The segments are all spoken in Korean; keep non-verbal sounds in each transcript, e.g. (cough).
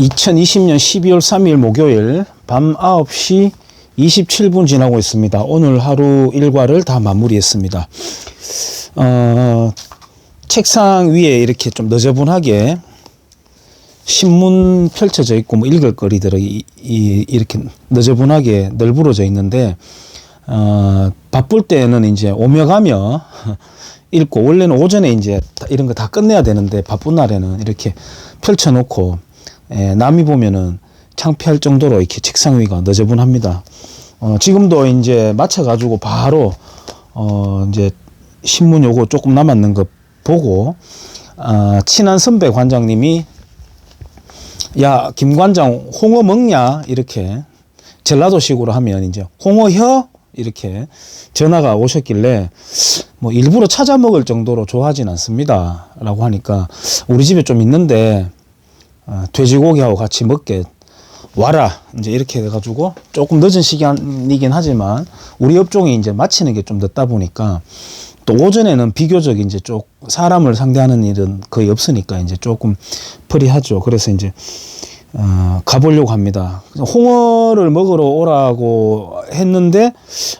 2020년 12월 3일 목요일 밤 9시 27분 지나고 있습니다. 오늘 하루 일과를 다 마무리했습니다. 어, 책상 위에 이렇게 좀 너저분하게 신문 펼쳐져 있고 뭐 읽을 거리들이 이, 이렇게 너저분하게 널브러져 있는데 어, 바쁠 때는 이제 오며 가며 (laughs) 읽고 원래는 오전에 이제 다 이런 거 다 끝내야 되는데 바쁜 날에는 이렇게 펼쳐놓고 예, 남이 보면은 창피할 정도로 이렇게 책상 위가 너저분합니다. 어, 지금도 이제 마쳐가지고 바로 어, 이제 신문 요거 조금 남았는 거 보고 어, 친한 선배 관장님이 야 김 관장 홍어 먹냐? 이렇게 전라도식으로 하면 이제 홍어혀? 이렇게 전화가 오셨길래 뭐 일부러 찾아 먹을 정도로 좋아하진 않습니다라고 하니까 우리 집에 좀 있는데 어, 돼지고기하고 같이 먹게 와라 이제 이렇게 해가지고 조금 늦은 시간이긴 하지만 우리 업종이 이제 마치는 게 좀 늦다 보니까 또 오전에는 비교적 이제 쪽 사람을 상대하는 일은 거의 없으니까 이제 조금 프리하죠. 그래서 이제 어, 가보려고 합니다. 홍어를 먹으러 오라고 했는데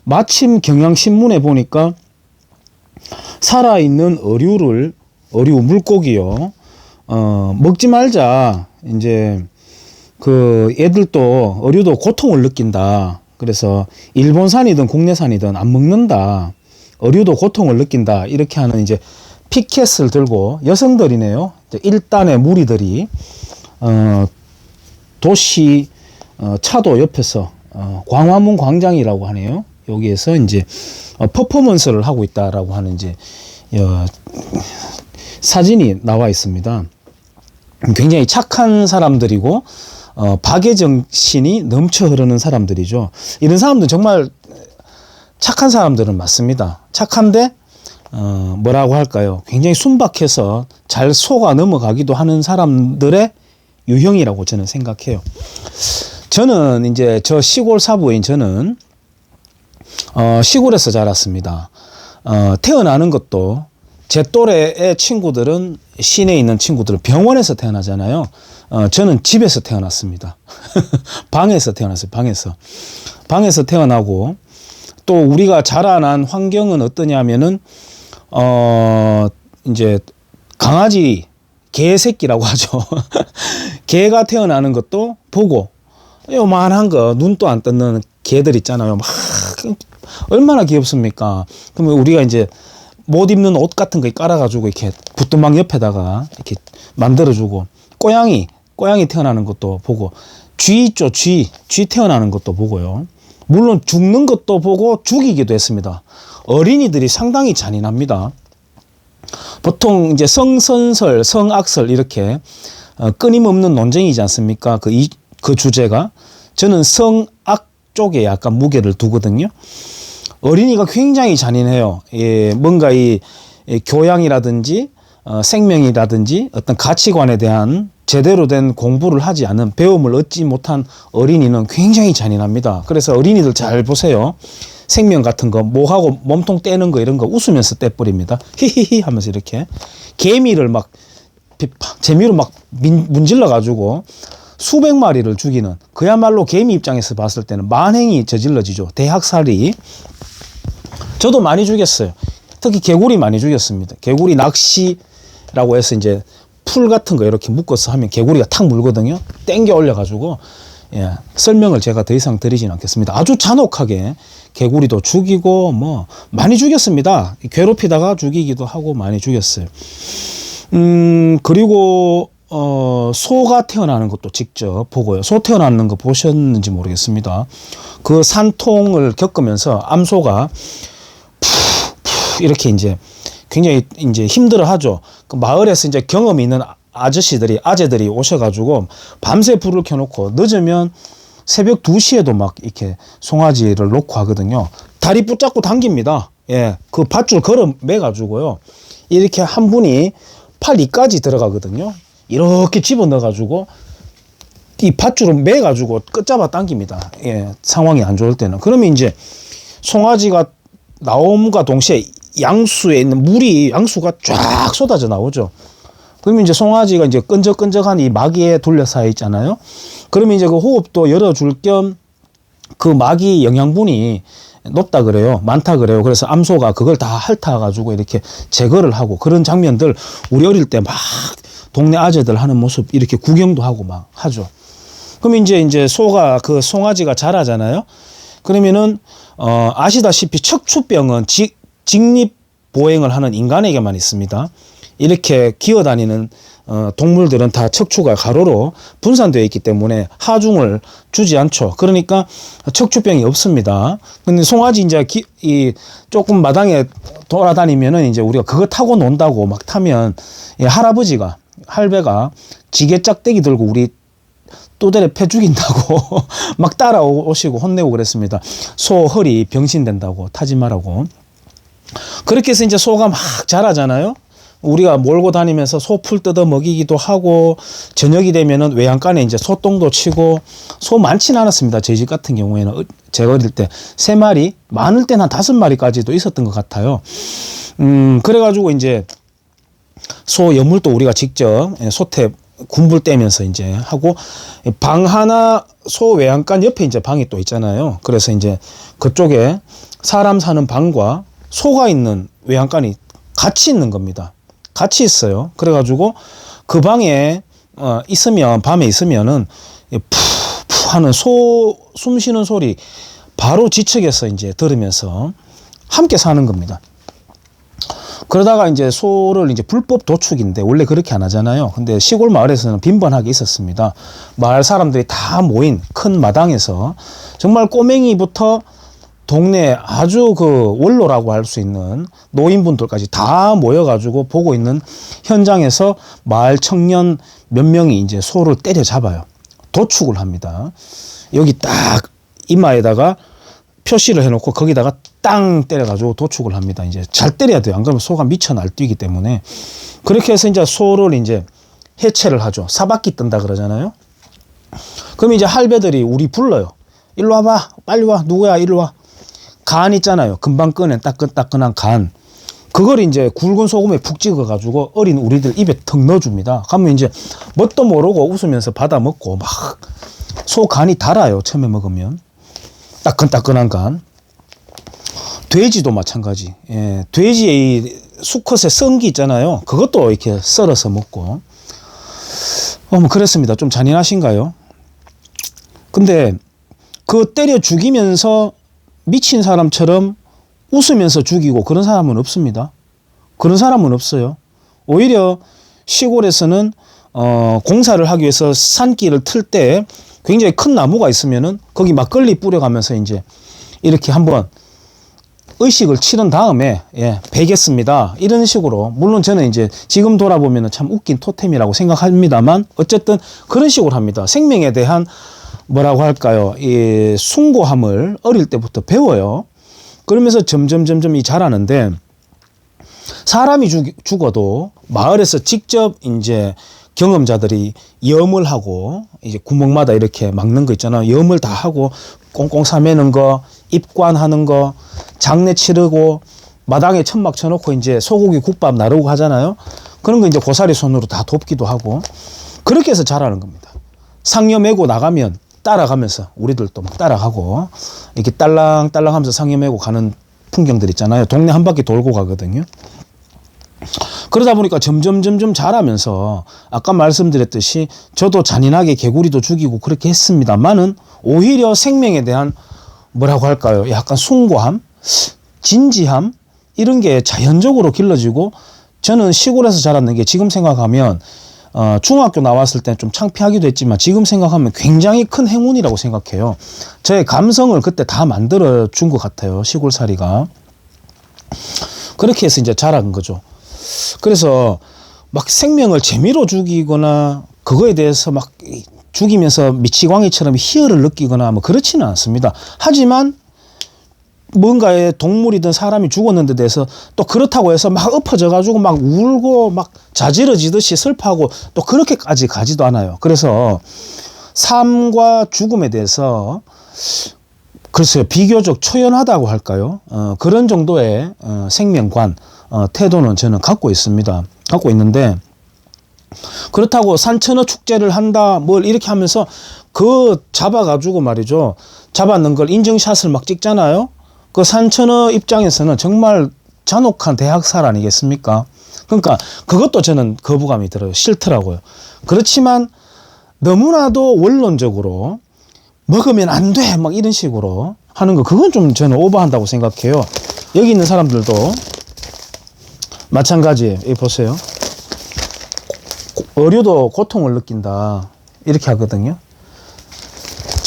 마침 경향신문에 보니까 살아있는 어류를 어류 물고기요. 어, 먹지 말자. 이제 그 애들도 어류도 고통을 느낀다. 그래서 일본산이든 국내산이든 안 먹는다. 어류도 고통을 느낀다. 이렇게 하는 이제 피켓을 들고 여성들이네요. 일단의 무리들이 어, 도시 어, 차도 옆에서 어, 광화문 광장이라고 하네요. 여기에서 이제 어, 퍼포먼스를 하고 있다라고 하는 이제 어, 사진이 나와 있습니다. 굉장히 착한 사람들이고 어, 박애 정신이 넘쳐 흐르는 사람들이죠. 이런 사람들 정말 착한 사람들은 맞습니다. 착한데 어, 뭐라고 할까요? 굉장히 순박해서 잘 속아 넘어가기도 하는 사람들의 유형이라고 저는 생각해요. 저는 이제 저 시골 사부인 저는 어, 시골에서 자랐습니다. 어, 태어나는 것도 제 또래의 친구들은 시내에 있는 친구들은 병원에서 태어나잖아요. 어, 저는 집에서 태어났습니다. (laughs) 방에서 태어났어요. 방에서. 방에서 태어나고 또 우리가 자라난 환경은 어떠냐면은 어 이제 강아지 개 새끼라고 하죠. (laughs) 개가 태어나는 것도 보고 요만한 거 눈도 안 뜯는 개들 있잖아요. 막 얼마나 귀엽습니까? 그러면 우리가 이제 못 입는 옷 같은 거 깔아가지고 이렇게 붙도막 옆에다가 이렇게 만들어주고 고양이 고양이 태어나는 것도 보고 쥐 있죠 쥐 쥐 태어나는 것도 보고요. 물론 죽는 것도 보고 죽이기도 했습니다. 어린이들이 상당히 잔인합니다. 보통 이제 성선설, 성악설 이렇게 어, 끊임없는 논쟁이지 않습니까? 그, 이, 그 주제가 저는 성악 쪽에 약간 무게를 두거든요. 어린이가 굉장히 잔인해요. 예, 뭔가 이, 이 교양이라든지 어, 생명이라든지 어떤 가치관에 대한 제대로 된 공부를 하지 않은 배움을 얻지 못한 어린이는 굉장히 잔인합니다. 그래서 어린이들 잘 보세요. 생명 같은 거, 뭐하고 몸통 떼는 거 이런 거 웃으면서 떼버립니다. 히히히 하면서 이렇게 개미를 막 재미로 막 민, 문질러 가지고 수백 마리를 죽이는 그야말로 개미 입장에서 봤을 때는 만행이 저질러지죠. 대학살이. 저도 많이 죽였어요. 특히 개구리 많이 죽였습니다. 개구리 낚시라고 해서 이제 풀 같은 거 이렇게 묶어서 하면 개구리가 탁 물거든요. 땡겨 올려가지고 예, 설명을 제가 더 이상 드리진 않겠습니다. 아주 잔혹하게 개구리도 죽이고 뭐 많이 죽였습니다. 괴롭히다가 죽이기도 하고 많이 죽였어요. 음 그리고 어 소가 태어나는 것도 직접 보고요. 소 태어나는 거 보셨는지 모르겠습니다. 그 산통을 겪으면서 암소가 이렇게 이제 굉장히 이제 힘들어 하죠. 그 마을에서 이제 경험이 있는 아저씨들이, 아재들이 오셔가지고 밤새 불을 켜놓고 늦으면 새벽 2시에도 막 이렇게 송아지를 놓고 하거든요. 다리 붙잡고 당깁니다. 예. 그 밧줄 걸어 매가지고요. 이렇게 한 분이 팔 위까지 들어가거든요. 이렇게 집어 넣어가지고 이 밧줄을 매가지고 끝잡아 당깁니다. 예. 상황이 안 좋을 때는. 그러면 이제 송아지가 나옴과 동시에 양수에 있는 물이 양수가 쫙 쏟아져 나오죠. 그러면 이제 송아지가 이제 끈적끈적한 이 마기에 둘러싸여 있잖아요. 그러면 이제 그 호흡도 열어줄 겸 그 마기 영양분이 높다 그래요. 많다 그래요. 그래서 암소가 그걸 다 핥아가지고 이렇게 제거를 하고 그런 장면들 우리 어릴 때 막 동네 아재들 하는 모습 이렇게 구경도 하고 막 하죠. 그럼 이제 이제 소가 그 송아지가 자라잖아요. 그러면은 어 아시다시피 척추병은 직, 직립 보행을 하는 인간에게만 있습니다. 이렇게 기어다니는 어, 동물들은 다 척추가 가로로 분산되어 있기 때문에 하중을 주지 않죠. 그러니까 척추병이 없습니다. 근데 송아지 이제 기, 이 조금 마당에 돌아다니면은 이제 우리가 그거 타고 논다고 막 타면 이 할아버지가 할배가 지게 짝대기 들고 우리 또대를 패 죽인다고 (laughs) 막 따라오시고 혼내고 그랬습니다. 소 허리 병신된다고 타지 말라고. 그렇게 해서 이제 소가 막 자라잖아요. 우리가 몰고 다니면서 소풀 뜯어 먹이기도 하고 저녁이 되면은 외양간에 이제 소똥도 치고 소 많지는 않았습니다. 저희 집 같은 경우에는 어- 제가 어릴 때 세 마리 많을 때는 한 다섯 마리까지도 있었던 것 같아요. 음 그래가지고 이제 소 여물도 우리가 직접 예, 소태 군불 떼면서 이제 하고 방 하나 소 외양간 옆에 이제 방이 또 있잖아요. 그래서 이제 그쪽에 사람 사는 방과 소가 있는 외양간이 같이 있는 겁니다. 같이 있어요. 그래가지고 그 방에 어 있으면 밤에 있으면은 푸푸 하는 소 숨 쉬는 소리 바로 지척에서 이제 들으면서 함께 사는 겁니다. 그러다가 이제 소를 이제 불법 도축인데 원래 그렇게 안 하잖아요. 근데 시골 마을에서는 빈번하게 있었습니다. 마을 사람들이 다 모인 큰 마당에서 정말 꼬맹이부터 동네 아주 그 원로라고 할 수 있는 노인분들까지 다 모여가지고 보고 있는 현장에서 마을 청년 몇 명이 이제 소를 때려잡아요. 도축을 합니다. 여기 딱 이마에다가 표시를 해놓고 거기다가 땅 때려가지고 도축을 합니다. 이제 잘 때려야 돼요. 안 그러면 소가 미쳐 날뛰기 때문에 그렇게 해서 이제 소를 이제 해체를 하죠. 사바퀴 뜬다 그러잖아요. 그럼 이제 할배들이 우리 불러요. 일로 와봐. 빨리 와. 누구야? 일로 와. 간 있잖아요. 금방 꺼낸 따끈따끈한 간. 그걸 이제 굵은 소금에 푹 찍어가지고 어린 우리들 입에 턱 넣어줍니다. 그러면 이제 뭣도 모르고 웃으면서 받아 먹고 막 소 간이 달아요. 처음에 먹으면. 따끈따끈한 간. 돼지도 마찬가지. 예, 돼지의 이 수컷의 성기 있잖아요. 그것도 이렇게 썰어서 먹고. 어, 뭐 그랬습니다. 좀 잔인하신가요? 근데 그 때려 죽이면서 미친 사람처럼 웃으면서 죽이고 그런 사람은 없습니다. 그런 사람은 없어요. 오히려 시골에서는 어, 공사를 하기 위해서 산길을 틀 때 굉장히 큰 나무가 있으면은 거기 막걸리 뿌려가면서 이제 이렇게 한번 의식을 치른 다음에 예, 베겠습니다. 이런 식으로 물론 저는 이제 지금 돌아보면 참 웃긴 토템이라고 생각합니다만 어쨌든 그런 식으로 합니다. 생명에 대한 뭐라고 할까요? 이 숭고함을 어릴 때부터 배워요. 그러면서 점점 점점 이 자라는데 사람이 죽, 죽어도 마을에서 직접 이제 경험자들이 염을 하고 이제 구멍마다 이렇게 막는 거 있잖아요. 염을 다 하고 꽁꽁 싸매는 거, 입관하는 거, 장례 치르고 마당에 천막 쳐놓고 이제 소고기 국밥 나르고 하잖아요. 그런 거 이제 고사리 손으로 다 돕기도 하고 그렇게 해서 자라는 겁니다. 상여 메고 나가면 따라가면서 우리들도 막 따라가고 이렇게 딸랑딸랑 하면서 상여 메고 가는 풍경들 있잖아요. 동네 한 바퀴 돌고 가거든요. 그러다 보니까 점점 점점 자라면서 아까 말씀드렸듯이 저도 잔인하게 개구리도 죽이고 그렇게 했습니다만은 오히려 생명에 대한 뭐라고 할까요? 약간 숭고함, 진지함 이런 게 자연적으로 길러지고 저는 시골에서 자랐는 게 지금 생각하면 어, 중학교 나왔을 때 좀 창피하기도 했지만 지금 생각하면 굉장히 큰 행운이라고 생각해요. 저의 감성을 그때 다 만들어 준 것 같아요. 시골살이가. 그렇게 해서 이제 자란 거죠. 그래서 막 생명을 재미로 죽이거나 그거에 대해서 막 죽이면서 미치광이처럼 희열을 느끼거나 뭐 그렇지는 않습니다. 하지만 뭔가의 동물이든 사람이 죽었는데 대해서 또 그렇다고 해서 막 엎어져 가지고 막 울고 막 자지러지듯이 슬퍼하고 또 그렇게까지 가지도 않아요. 그래서 삶과 죽음에 대해서 글쎄요 비교적 초연하다고 할까요? 어, 그런 정도의 어, 생명관 어, 태도는 저는 갖고 있습니다. 갖고 있는데 그렇다고 산천어 축제를 한다 뭘 이렇게 하면서 그 잡아가지고 말이죠 잡았는 걸 인증샷을 막 찍잖아요 그 산천어 입장에서는 정말 잔혹한 대학살 아니겠습니까? 그러니까 그것도 저는 거부감이 들어요. 싫더라고요. 그렇지만 너무나도 원론적으로 먹으면 안 돼! 막 이런 식으로 하는 거 그건 좀 저는 오버한다고 생각해요. 여기 있는 사람들도 마찬가지예요. 여기 보세요. 어류도 고통을 느낀다. 이렇게 하거든요.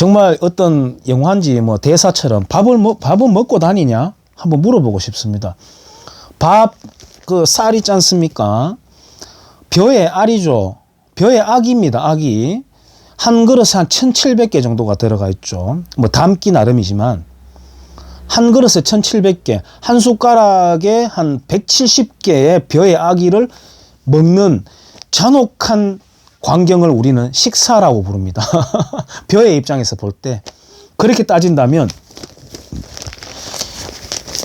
정말 어떤 영화인지 뭐 대사처럼 밥을 먹 밥은 먹고 다니냐 한번 물어보고 싶습니다. 밥 그 쌀 있지 않습니까? 벼의 알이죠. 벼의 악입니다. 악이 한 그릇에 한 1,700개 정도가 들어가 있죠. 뭐 담기 나름이지만 한 그릇에 1,700개, 한 숟가락에 한 170개의 벼의 아기를 먹는 잔혹한 광경을 우리는 식사라고 부릅니다. (laughs) 벼의 입장에서 볼 때 그렇게 따진다면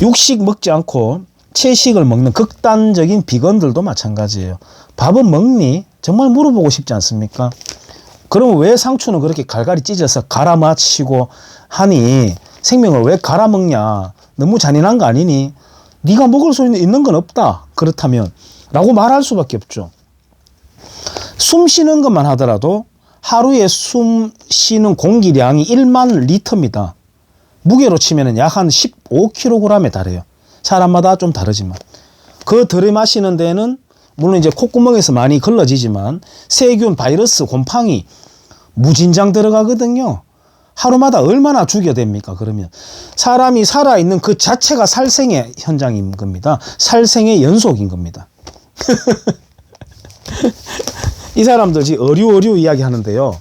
육식 먹지 않고 채식을 먹는 극단적인 비건들도 마찬가지예요. 밥은 먹니? 정말 물어보고 싶지 않습니까? 그러면 왜 상추는 그렇게 갈갈이 찢어서 갈아 마시고 하니 생명을 왜 갈아 먹냐? 너무 잔인한 거 아니니? 네가 먹을 수 있는 건 없다. 그렇다면 라고 말할 수밖에 없죠. 숨 쉬는 것만 하더라도 하루에 숨 쉬는 공기량이 1만 리터입니다. 무게로 치면 약 한 15kg에 달해요. 사람마다 좀 다르지만. 그 들이마시는 데는 물론 이제 콧구멍에서 많이 걸러지지만 세균, 바이러스, 곰팡이 무진장 들어가거든요. 하루마다 얼마나 죽여야 됩니까? 그러면 사람이 살아있는 그 자체가 살생의 현장인 겁니다. 살생의 연속인 겁니다. (laughs) 이 사람들 지금 어류 어류 이야기 하는데요.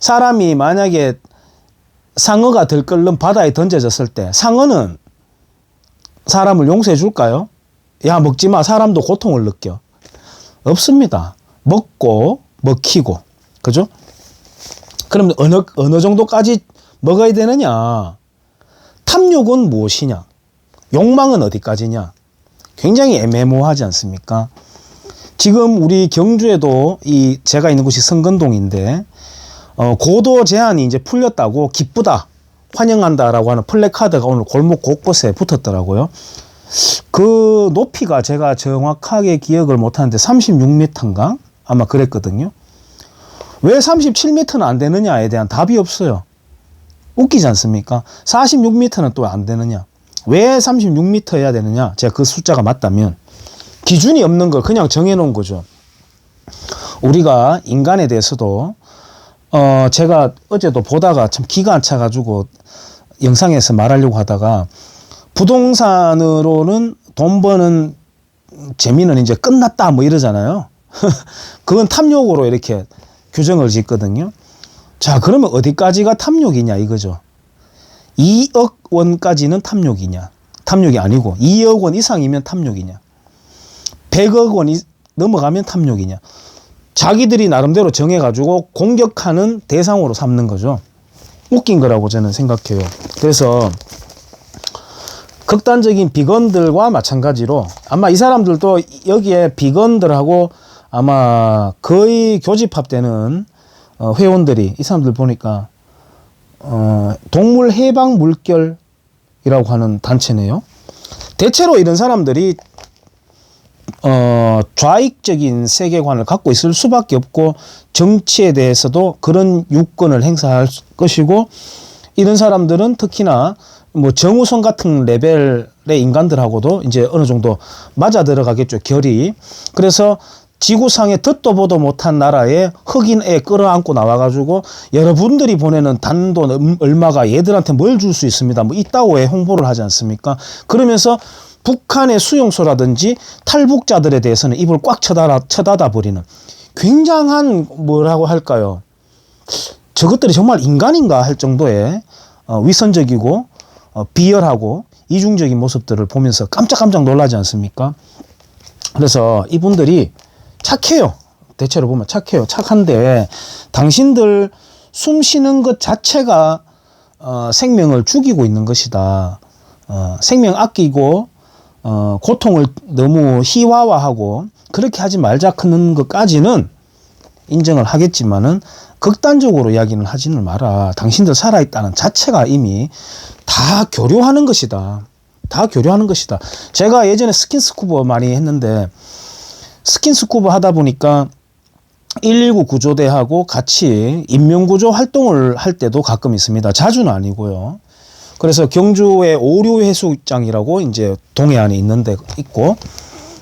사람이 만약에 상어가 들끓는 바다에 던져졌을 때 상어는 사람을 용서해 줄까요? 야 먹지 마 사람도 고통을 느껴 없습니다. 먹고 먹히고 그죠? 그럼 어느 어느 정도까지 먹어야 되느냐? 탐욕은 무엇이냐? 욕망은 어디까지냐? 굉장히 애매모호하지 않습니까? 지금 우리 경주에도 이 제가 있는 곳이 성근동인데 어, 고도 제한이 이제 풀렸다고 기쁘다 환영한다라고 하는 플래카드가 오늘 골목 곳곳에 붙었더라고요. 그 높이가 제가 정확하게 기억을 못하는데 36m인가 아마 그랬거든요. 왜 37m는 안 되느냐에 대한 답이 없어요. 웃기지 않습니까? 46m는 또 안 되느냐? 왜 36m여야 되느냐? 제가 그 숫자가 맞다면 기준이 없는 걸 그냥 정해놓은 거죠. 우리가 인간에 대해서도 어 제가 어제도 보다가 참 기가 안 차가지고 영상에서 말하려고 하다가 부동산으로는 돈 버는 재미는 이제 끝났다 뭐 이러잖아요. (laughs) 그건 탐욕으로 이렇게 규정을 짓거든요. 자, 그러면 어디까지가 탐욕이냐 이거죠. 2억 원까지는 탐욕이냐? 탐욕이 아니고 2억 원 이상이면 탐욕이냐? 100억 원이 넘어가면 탐욕이냐? 자기들이 나름대로 정해가지고 공격하는 대상으로 삼는 거죠. 웃긴 거라고 저는 생각해요. 그래서 극단적인 비건들과 마찬가지로 아마 이 사람들도 여기에 비건들하고 아마 거의 교집합되는 어, 회원들이 이 사람들 보니까 어, 동물 해방 물결이라고 하는 단체네요. 대체로 이런 사람들이 어, 좌익적인 세계관을 갖고 있을 수밖에 없고 정치에 대해서도 그런 유권을 행사할 것이고 이런 사람들은 특히나 뭐 정우성 같은 레벨의 인간들하고도 이제 어느 정도 맞아 들어가겠죠 결이. 그래서 지구상에 듣도 보도 못한 나라에 흑인애 끌어안고 나와가지고 여러분들이 보내는 단돈 얼마가 얘들한테 뭘 줄 수 있습니다. 뭐 있다고 왜 홍보를 하지 않습니까? 그러면서 북한의 수용소라든지 탈북자들에 대해서는 입을 꽉 쳐닫아, 쳐닫아 버리는 굉장한 뭐라고 할까요? 저것들이 정말 인간인가 할 정도의 어, 위선적이고 어, 비열하고 이중적인 모습들을 보면서 깜짝깜짝 놀라지 않습니까? 그래서 이분들이 착해요. 대체로 보면 착해요. 착한데 당신들 숨 쉬는 것 자체가 어, 생명을 죽이고 있는 것이다. 어, 생명 아끼고 어, 고통을 너무 희화화하고 그렇게 하지 말자 크는 것까지는 인정을 하겠지만은 극단적으로 이야기는 하지는 마라. 당신들 살아있다는 자체가 이미 다 교류하는 것이다. 다 교류하는 것이다. 제가 예전에 스킨스쿠버 많이 했는데 스킨스쿠버 하다 보니까 119 구조대하고 같이 인명구조 활동을 할 때도 가끔 있습니다. 자주는 아니고요. 그래서 경주의 오류해수장이라고 이제 동해안에 있는데 있고,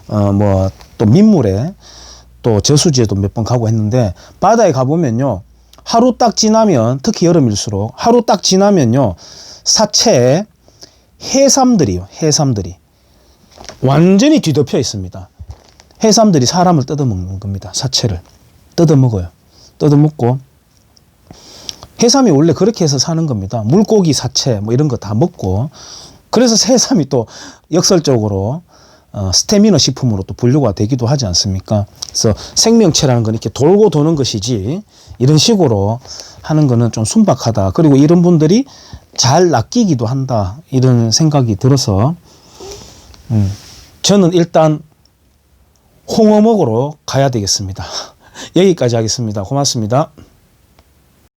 어, 뭐, 또 민물에 또 저수지에도 몇 번 가고 했는데, 바다에 가보면요. 하루 딱 지나면, 특히 여름일수록, 하루 딱 지나면요. 사체에 해삼들이요. 해삼들이. 완전히 뒤덮여 있습니다. 해삼들이 사람을 뜯어먹는 겁니다. 사체를. 뜯어먹어요. 뜯어먹고 해삼이 원래 그렇게 해서 사는 겁니다. 물고기 사체 뭐 이런 거 다 먹고 그래서 해삼이 또 역설적으로 어, 스테미너 식품으로 또 분류가 되기도 하지 않습니까? 그래서 생명체라는 건 이렇게 돌고 도는 것이지 이런 식으로 하는 거는 좀 순박하다. 그리고 이런 분들이 잘 낚이기도 한다. 이런 생각이 들어서 음, 저는 일단 홍어 먹으러 가야 되겠습니다. (laughs) 여기까지 하겠습니다. 고맙습니다.